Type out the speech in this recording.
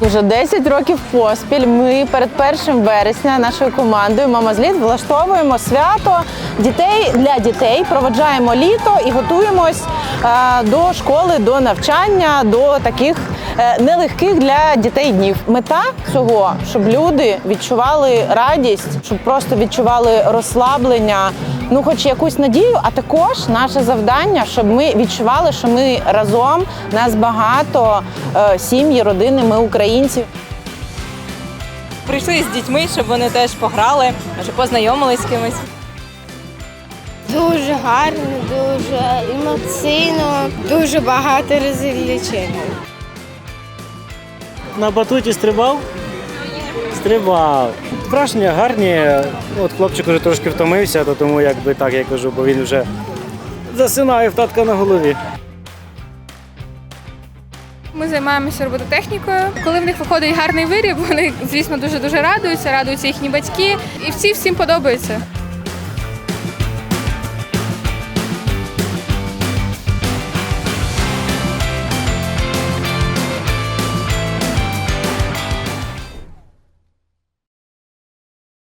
Уже 10 років поспіль. Ми перед 1 вересня нашою командою Мама зліт влаштовуємо свято дітей для дітей, проведжаємо літо і готуємось е, до школи, до навчання, до таких нелегких для дітей днів. Мета цього, щоб люди відчували радість, щоб просто відчували розслаблення, ну хоч якусь надію. А також наше завдання, щоб ми відчували, що ми разом нас багато е, сім'ї, родини, ми українці. Прийшли з дітьми, щоб вони теж пограли, може познайомились з кимось. Дуже гарно, дуже емоційно, дуже багато розвлечень. На батуті стрибав? Стрибав. Враження гарні. От хлопчик вже трошки втомився, то тому якби так я кажу, бо він вже засинає в татка на голові. Ми займаємося робототехнікою. Коли в них виходить гарний виріб, вони, звісно, дуже дуже радуються, радуються їхні батьки, і всі всім подобається.